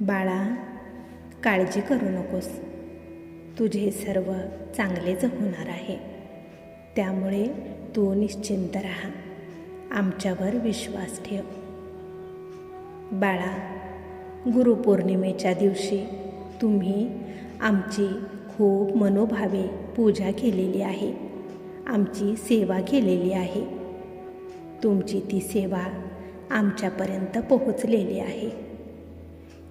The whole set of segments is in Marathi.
बाळा काळजी करू नकोस. तुझे सर्व चांगलेच होणार आहे. त्यामुळे तू निश्चिंत राहा. आमच्यावर विश्वास ठेव. बाळा गुरुपौर्णिमेच्या दिवशी तुम्ही आमची खूप मनोभावे पूजा केलेली आहे. आमची सेवा केलेली आहे. तुमची ती सेवा आमच्यापर्यंत पोहोचलेली आहे.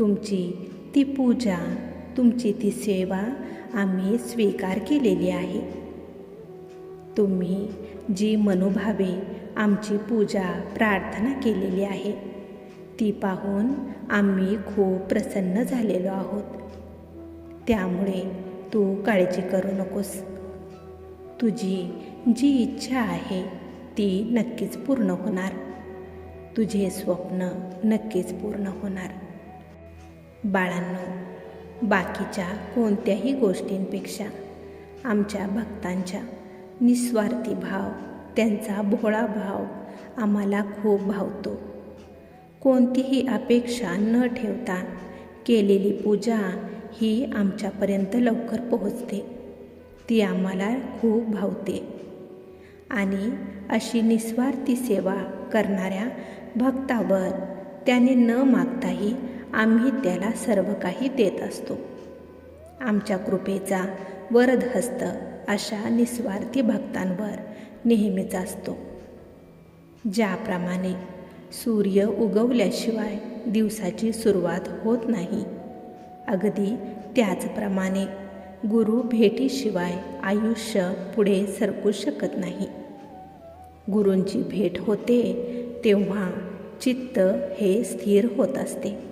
तुमची ती पूजा तुमची ती सेवा आम्ही स्वीकार केलेली आहे. तुम्ही जी मनोभावे आमची पूजा प्रार्थना केलेली आहे ती पाहून आम्ही खूप प्रसन्न झालेलो आहोत. त्यामुळे तू काळजी करू नकोस. तुझी जी इच्छा आहे ती नक्कीच पूर्ण होणार. तुझे स्वप्न नक्कीच पूर्ण होणार. बाळांनो बाकीच्या कोणत्याही गोष्टींपेक्षा आमच्या भक्तांच्या निस्वार्थी भाव त्यांचा भोळा भाव आम्हाला खूप भावतो. कोणतीही अपेक्षा न ठेवता केलेली पूजा ही आमच्यापर्यंत लवकर पोहोचते. ती आम्हाला खूप भावते. आणि अशी निस्वार्थी सेवा करणाऱ्या भक्तावर त्याने न मागताही आम्ही त्याला सर्व काही देत असतो. आमच्या कृपेचा वरदहस्त अशा निस्वार्थी भक्तांवर नेहमीच असतो. ज्याप्रमाणे सूर्य उगवल्याशिवाय दिवसाची सुरुवात होत नाही अगदी त्याचप्रमाणे गुरु भेटीशिवाय आयुष्य पुढे सरकू शकत नाही. गुरूंची भेट होते तेव्हा चित्त हे स्थिर होत असते.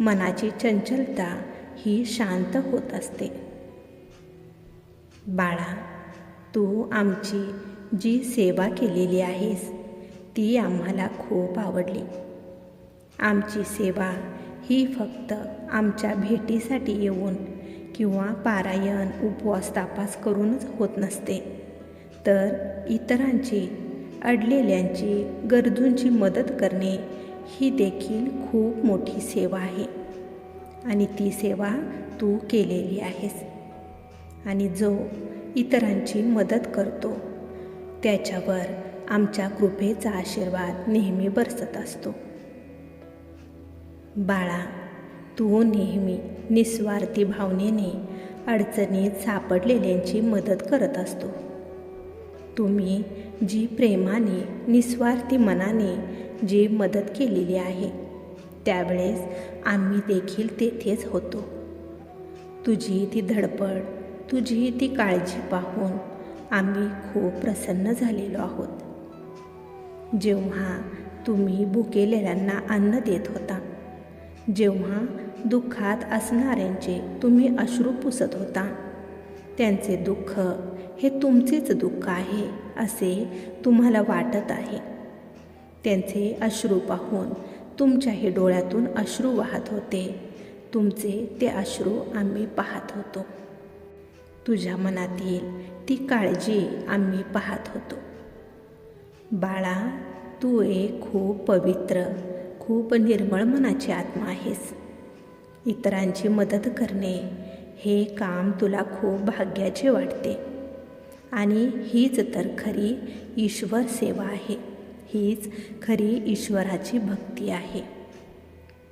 मनाची चंचलता ही शांत होत असते. बाळा तू आमची जी सेवा केलेली आहेस ती आम्हाला खूप आवडली. आमची सेवा ही फक्त आमच्या भेटीसाठी येऊन किंवा पारायण उपवास तापास करूनच होत नसते. तर इतरांची अडलेल्यांची गरजूंची मदत करणे ही देखील खूप मोठी सेवा आहे. आणि ती सेवा तू केलेली आहेस. आणि जो इतरांची मदत करतो त्याच्यावर आमच्या कृपेचा आशीर्वाद नेहमी बरसत असतो. बाळा तू नेहमी निस्वार्थी भावनेने अडचणीत सापडलेल्यांची मदत करत असतो. तुम्ही जी प्रेमाने निस्वार्थी मनाने जी मदत केलेली आहे त्यावेळेस आम्ही देखील तेथेच होतो. तुझी ती धडपड तुझी ती काळजी पाहून आम्ही खूप प्रसन्न झालेलो आहोत. जेव्हा तुम्ही भुकेलेल्यांना अन्न देत होता जेव्हा दुःखात असणाऱ्यांचे तुम्ही अश्रू पुसत होता त्यांचे दुःख हे तुमचेच दुःख आहे असे तुम्हाला वाटत आहे. त्यांचे अश्रू पाहून तुमच्याही डोळ्यातून अश्रू वाहत होते. तुमचे ते अश्रू आम्ही पाहत होतो. तुझ्या मनातील ती काळजी आम्ही पाहत होतो. बाळा तू एक खूप पवित्र खूप निर्मळ मनाची आत्मा आहेस. इतरांची मदत करणे हे काम तुला खूप भाग्याचे वाटते. आणि हीच तर खरी ईश्वर सेवा आहे. हीच खरी ईश्वराची भक्ती आहे.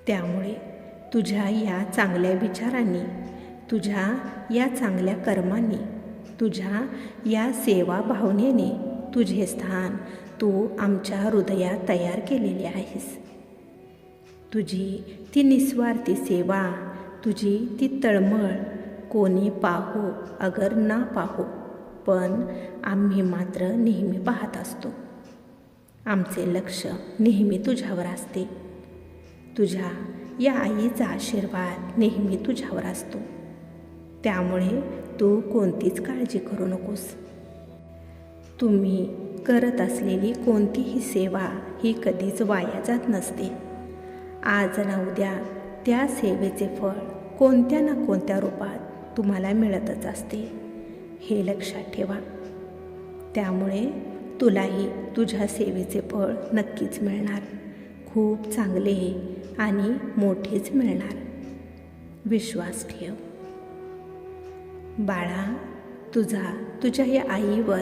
त्यामुळे तुझ्या या चांगल्या विचारांनी तुझ्या या चांगल्या कर्मांनी तुझ्या या सेवा भावनेने तुझे स्थान तू आमच्या हृदयात तयार केलेले आहेस. तुझी ती निस्वार्थी सेवा तुझी ती तळमळ कोणी पाहो अगर ना पाहो पण आम्ही मात्र नेहमी पाहत असतो. आमचे लक्ष नेहमी तुझ्यावर असते. तुझ्या या आईचा आशीर्वाद नेहमी तुझ्यावर असतो. त्यामुळे तू कोणतीच काळजी करू नकोस. तुम्ही करत असलेली कोणतीही सेवा ही कधीच वाया जात नसते. आज ना उद्या त्या सेवेचे फळ कोणत्या ना कोणत्या रूपात तुम्हाला मिळतच असते. हे लक्षात ठेवा. त्यामुळे तुलाही तुझ्या सेवेचे फळ नक्कीच मिळणार. खूप चांगले आणि मोठेच मिळणार. विश्वास ठेव. बाळा तुझा तुझ्या या आईवर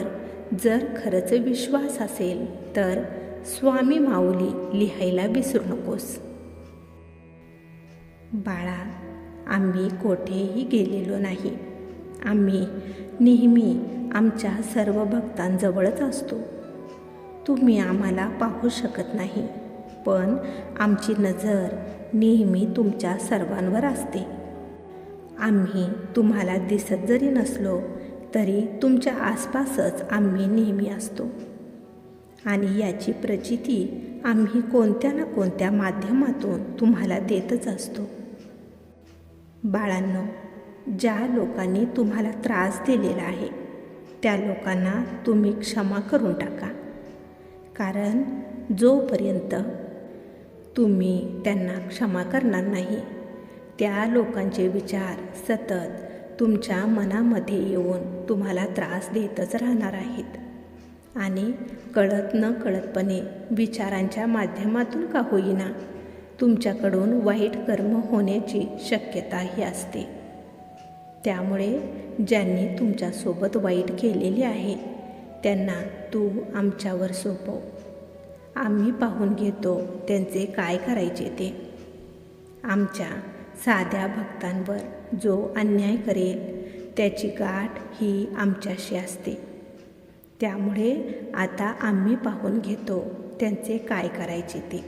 जर खरंच विश्वास असेल तर स्वामी माऊली लिहायला विसरू नकोस. बाळा आम्ही कोठेही गेलेलो नाही. आम्ही नेहमी आमच्या सर्व भक्तांजवळच असतो. तुम्ही आम्हाला पाहू शकत नाही पण आमची नजर नेहमी तुमच्या सर्वांवर असते. आम्ही तुम्हाला दिसत जरी नसलो तरी तुमच्या आसपासच आम्ही नेहमी असतो. आणि याची प्रचिती आम्ही कोणत्या ना कोणत्या माध्यमातून तुम्हाला देतच असतो. बाळांनो ज्या लोकांनी तुम्हाला त्रास दिलेला आहे त्या लोकांना तुम्ही क्षमा करून टाका. कारण जोपर्यंत तुम्ही त्यांना क्षमा करणार नाही त्या लोकांचे विचार सतत तुमच्या मनामध्ये येऊन तुम्हाला त्रास देतच राहणार आहेत. आणि कळत न कळतपणे विचारांच्या माध्यमातून का होईना तुमच्याकडून वाईट कर्म होण्याची शक्यताही असते. त्यामुळे ज्यांनी तुमच्यासोबत वाईट केलेली आहे त्यांना तू आमच्यावर सोपव. आम्ही पाहून घेतो त्यांचे काय करायचे ते. आमच्या साध्या भक्तांवर जो अन्याय करेल त्याची गाठ ही आमच्याशी असते. त्यामुळे आता आम्ही पाहून घेतो त्यांचे काय करायचे ते.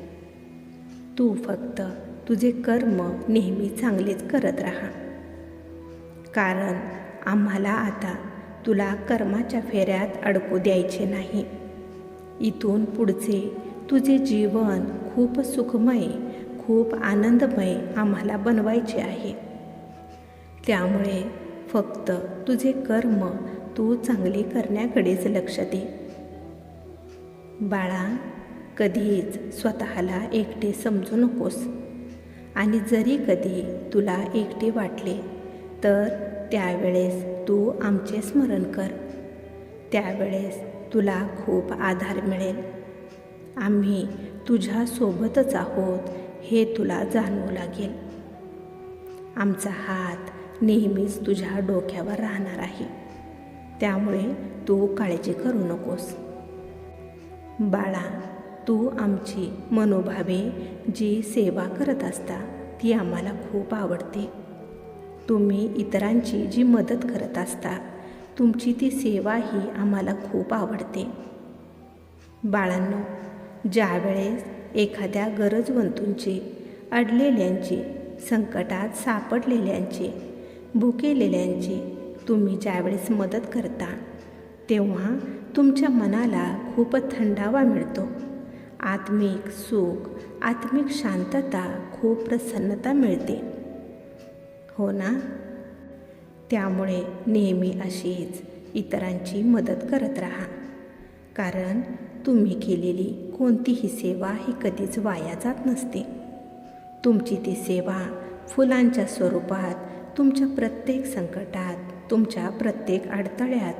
तू फक्त तुझे कर्म नेहमी चांगलेच करत राहा. कारण आम्हाला आता तुला कर्माच्या फेऱ्यात अडकू द्यायचे नाही. इथून पुढचे तुझे जीवन खूप सुखमय खूप आनंदमय आम्हाला बनवायचे आहे. त्यामुळे फक्त तुझे कर्म तू चांगले करण्याकडेच लक्ष दे. बाळा कधीच स्वतःला एकटे समजू नकोस. आणि जरी कधी तुला एकटे वाटले तर त्यावेळेस तू आमचे स्मरण कर. त्यावेळेस तुला खूप आधार मिळेल. आम्ही तुझ्यासोबतच आहोत हे तुला जाणवू लागेल. आमचा हात नेहमीच तुझ्या डोक्यावर राहणार आहे. त्यामुळे तू काळजी करू नकोस. बाळा तू आमची मनोभावे जी सेवा करत असता ती आम्हाला खूप आवडते. तुम्ही इतरांची जी मदत करत असता तुमची ती सेवा ही आम्हाला खूप आवडते. बाळांनो ज्यावेळेस एखाद्या गरजवंतूंची अडलेल्यांची संकटात सापडलेल्यांची भुकेलेल्यांची तुम्ही ज्यावेळेस मदत करता तेव्हा तुमच्या मनाला खूप थंडावा मिळतो. आत्मिक सुख आत्मिक शांतता खूप प्रसन्नता मिळते. हो ना? त्यामुळे नेहमी अशीच इतरांची मदत करत राहा. कारण तुम्ही केलेली कोणतीही सेवा ही कधीच वाया जात नसते. तुमची ती सेवा फुलांच्या स्वरूपात तुमच्या प्रत्येक संकटात तुमच्या प्रत्येक अडथळ्यात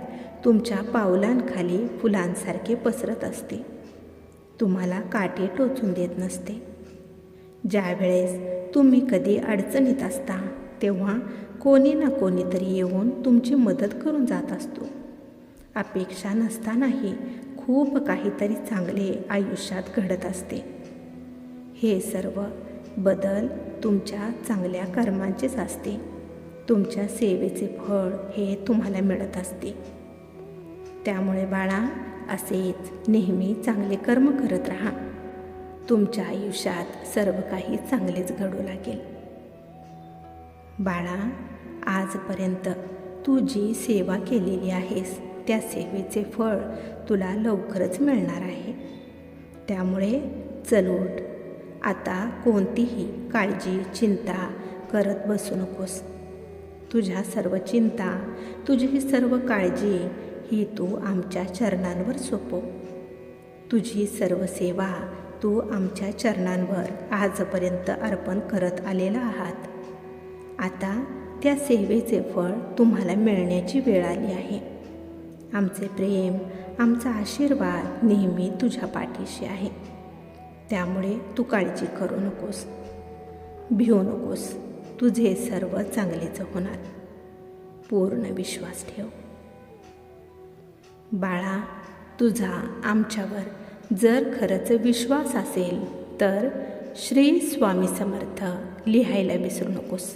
तुमच्या पावलांखाली फुलांसारखे पसरत असते. तुम्हाला काटे टोचून देत नसते. ज्यावेळेस तुम्ही कधी अडचणीत असता तेव्हा कोणी ना कोणीतरी येऊन तुमची मदत करून जात असतो. अपेक्षा नसतानाही खूप काहीतरी चांगले आयुष्यात घडत असते. हे सर्व बदल तुमच्या चांगल्या कर्मांचेच असते. तुमच्या सेवेचे फळ हे तुम्हाला मिळत असते. त्यामुळे बाळा असेच नेहमी चांगले कर्म करत राहा. तुमच्या आयुष्यात सर्व काही चांगलेच घडू लागेल. बाळा आजपर्यंत तू जी सेवा केलेली आहेस त्या सेवेचे फळ तुला लवकरच मिळणार आहे. त्यामुळे चलूट आता कोणतीही काळजी चिंता करत बसू नकोस. तुझ्या सर्व चिंता तुझी सर्व काळजी ही तू आमच्या चरणांवर सोपव. तुझी सर्व सेवा तू आमच्या चरणांवर आजपर्यंत अर्पण करत आलेला आहात. आता त्या सेवेचे फळ तुम्हाला मिळण्याची वेळ आली आहे. आमचे प्रेम आमचा आशीर्वाद नेहमी तुझ्या पाठीशी आहे. त्यामुळे तू काळजी करू नकोस. भिऊ नकोस. तुझे सर्व चांगलेच होणार. पूर्ण विश्वास ठेव. बाळा तुझा आमच्यावर जर खरंच विश्वास असेल तर श्री स्वामी समर्थ लिहायला विसरू नकोस.